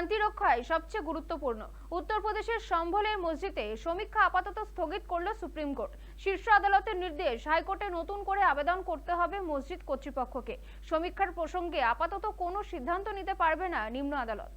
শান্তি রক্ষায় সবচেয়ে গুরুত্বপূর্ণ। উত্তরপ্রদেশের সম্ভলের মসজিদে সমীক্ষা আপাতত স্থগিত করল সুপ্রিম কোর্ট। শীর্ষ আদালতের নির্দেশ, হাইকোর্টে নতুন করে আবেদন করতে হবে মসজিদ কর্তৃপক্ষকে। সমীক্ষার প্রসঙ্গে আপাতত কোনো সিদ্ধান্ত নিতে পারবে না নিম্ন আদালত।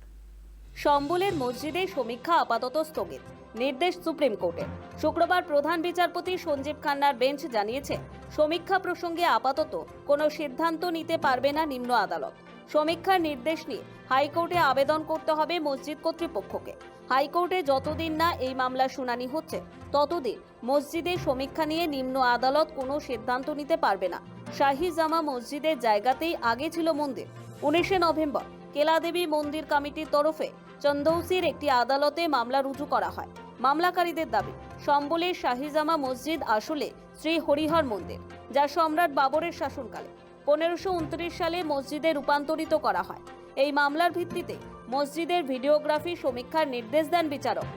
সম্বলের মসজিদে সমীক্ষা আপাতত স্থগিত। নির্দেশ সুপ্রিম কোর্টের। শুক্রবার প্রধান বিচারপতি সঞ্জীব খান্নার বেঞ্চ জানিয়েছে, সমীক্ষা প্রসঙ্গে আপাতত কোনো সিদ্ধান্ত নিতে পারবে না নিম্ন আদালত। সমীক্ষার নির্দেশ নিয়ে হাইকোর্টে আবেদন করতে হবে মসজিদ কর্তৃপক্ষকে। হাইকোর্টে যতদিন না এই মামলার শুনানি হচ্ছে, ততদিন মসজিদে সমীক্ষা নিয়ে নিম্ন আদালত কোনো সিদ্ধান্ত নিতে পারবে না। শাহী জামা মসজিদের জায়গাতেই আগে ছিল মন্দির। উনিশে নভেম্বর, কেলাদেবী মন্দির কমিটির তরফে চন্দৌসির একটি আদালতে মামলা রুজু করা হয়। মামলাকারীদের দাবি সম্বলের শাহিজামা মসজিদ আসলে শ্রী হরিহর মন্দির, যা সম্রাট বাবরের শাসনকালে, পনেরোশো উনত্রিশ সালে মসজিদে রূপান্তরিত করা হয়। এই মামলার ভিত্তিতে মসজিদের ভিডিওগ্রাফি সমীক্ষার নির্দেশ দেন বিচারক।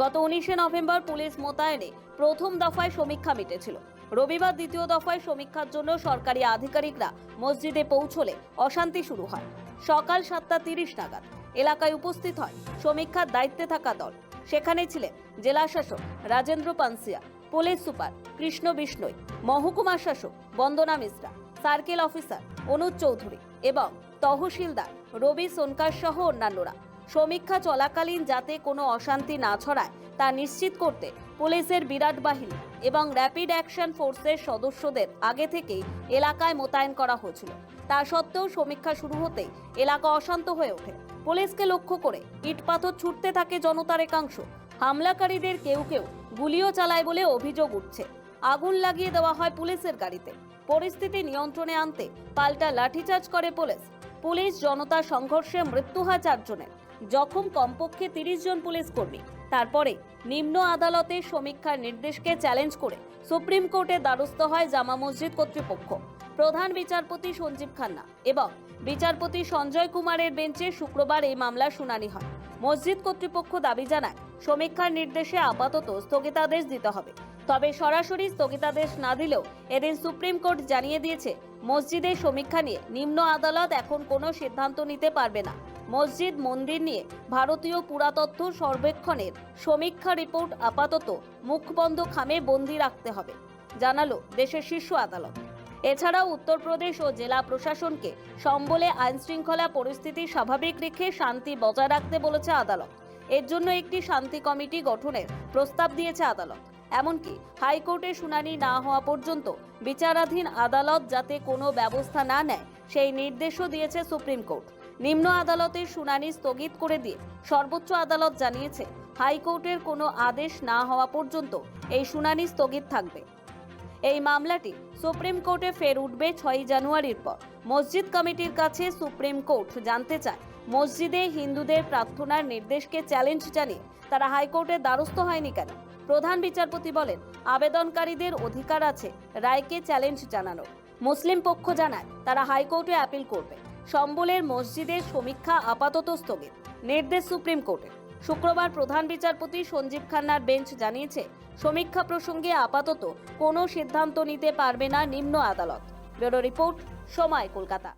গত উনিশে নভেম্বর পুলিশ মোতায়েনে প্রথম দফায় সমীক্ষা মিটেছিল। রবিবার দ্বিতীয় দফায় সমীক্ষার জন্য সরকারি আধিকারিকরা মসজিদে পৌঁছলে অশান্তি শুরু হয়। সকাল সাতটা তিরিশ নাগাদ এলাকায় উপস্থিত হয়। সমীক্ষার দায়িত্বে থাকা দল। সেখানে ছিলেন জেলা শাসক রাজেন্দ্র পানসিয়া, পুলিশ সুপার কৃষ্ণ বিষ্ণই, মহকুমা শাসক বন্দনা মিশ্রা, সার্কেল অফিসার অনুজ চৌধুরী এবং তহসিলদার রবি সোনকার সহ অন্যান্যরা। সমীক্ষা চলাকালীন যাতে কোনো অশান্তি না ছড়ায়, তা নিশ্চিত করতে পুলিশের বিরাট বাহিনী এবং র্যাপিড অ্যাকশন ফোর্সের সদস্যদের আগে থেকেই এলাকায় মোতায়েন করা হয়েছিল। তা সত্ত্বেও সমীক্ষা শুরু হতেই এলাকা অশান্ত হয়ে ওঠে। পুলিশকে লক্ষ্য করে ইটপাথর ছুটতে থাকে জনতার একাংশ। হামলাকারীদের কেউ কেউ গুলিও চালায় বলে অভিযোগ উঠছে। আগুন লাগিয়ে দেওয়া হয় পুলিশের গাড়িতে। পরিস্থিতি নিয়ন্ত্রণে আনতে পাল্টা লাঠিচার্জ করে পুলিশ। পুলিশ জনতা সংঘর্ষে মৃত্যু হয় চারজনের। জখম কমপক্ষে তিরিশ জন পুলিশ কর্মী। তারপরে নিম্ন আদালতে সমীক্ষার নির্দেশকে চ্যালেঞ্জ করে সুপ্রিম কোর্টে দ্বারস্থ হয় জামা মসজিদ কর্তৃপক্ষ। প্রধান বিচারপতি সঞ্জীব খান্না এবং বিচারপতি সঞ্জয় কুমারের বেঞ্চে শুক্রবার এই মামলার শুনানি হয়। মসজিদ কর্তৃপক্ষ দাবি জানায়, সমীক্ষার নির্দেশে আপাতত স্থগিতাদেশ দিতে হবে। তবে সরাসরি স্থগিতাদেশ না দিলেও এদিন সুপ্রিম কোর্ট জানিয়ে দিয়েছে মসজিদের সমীক্ষা নিয়ে নিম্ন আদালত এখন কোনো সিদ্ধান্ত নিতে পারবে না। মসজিদ মন্দির নিয়ে ভারতীয় পুরাতত্ত্ব সর্বেক্ষণের সমীক্ষা রিপোর্ট আপাতত মুখবন্ধ খামে বন্দি রাখতে হবে, জানালো দেশের শীর্ষ আদালত। এছাড়াও উত্তরপ্রদেশ ও জেলা প্রশাসনকে সম্বলে আইন শৃঙ্খলা পরিস্থিতি স্বাভাবিক রেখে শান্তি বজায় রাখতে বলেছে আদালত। এর জন্য একটি শান্তি কমিটি গঠনের প্রস্তাব দিয়েছে আদালত। এমনকি হাইকোর্টে শুনানি না হওয়া পর্যন্ত বিচারাধীন আদালত যাতে কোনো ব্যবস্থা না নেয়, সেই নির্দেশও দিয়েছে সুপ্রিম কোর্ট। নিম্ন আদালতের শুনানি স্থগিত করে দিয়ে সর্বোচ্চ আদালত জানিয়েছে, হাইকোর্টের কোনো আদেশ না হওয়া পর্যন্ত এই শুনানি স্থগিত থাকবে। এই মামলাটি সুপ্রিম কোর্টে ফের উঠবে ছয়ই জানুয়ারির পর। মসজিদ কমিটির কাছে সুপ্রিম কোর্ট জানতে চায়, মসজিদে হিন্দুদের প্রার্থনার নির্দেশকে চ্যালেঞ্জ জানিয়ে তারা হাইকোর্টের দ্বারস্থ হয়নি কেন? প্রধান বিচারপতি বলেন, আবেদনকারীদের অধিকার আছে, রায়কে চ্যালেঞ্জ জানানোর। মুসলিম পক্ষ জানায়, তারা হাইকোর্টে আপিল করবে। সম্বলের মসজিদের সমীক্ষা আপাতত স্থগিত, নির্দেশ সুপ্রিম কোর্টের। শুক্রবার প্রধান বিচারপতি সঞ্জীব খান্নার বেঞ্চ জানিয়েছে, সমীক্ষা প্রসঙ্গে আপাতত কোনো সিদ্ধান্ত নিতে পারবে না নিম্ন আদালত। ব্যুরো রিপোর্ট, সময় কলকাতা।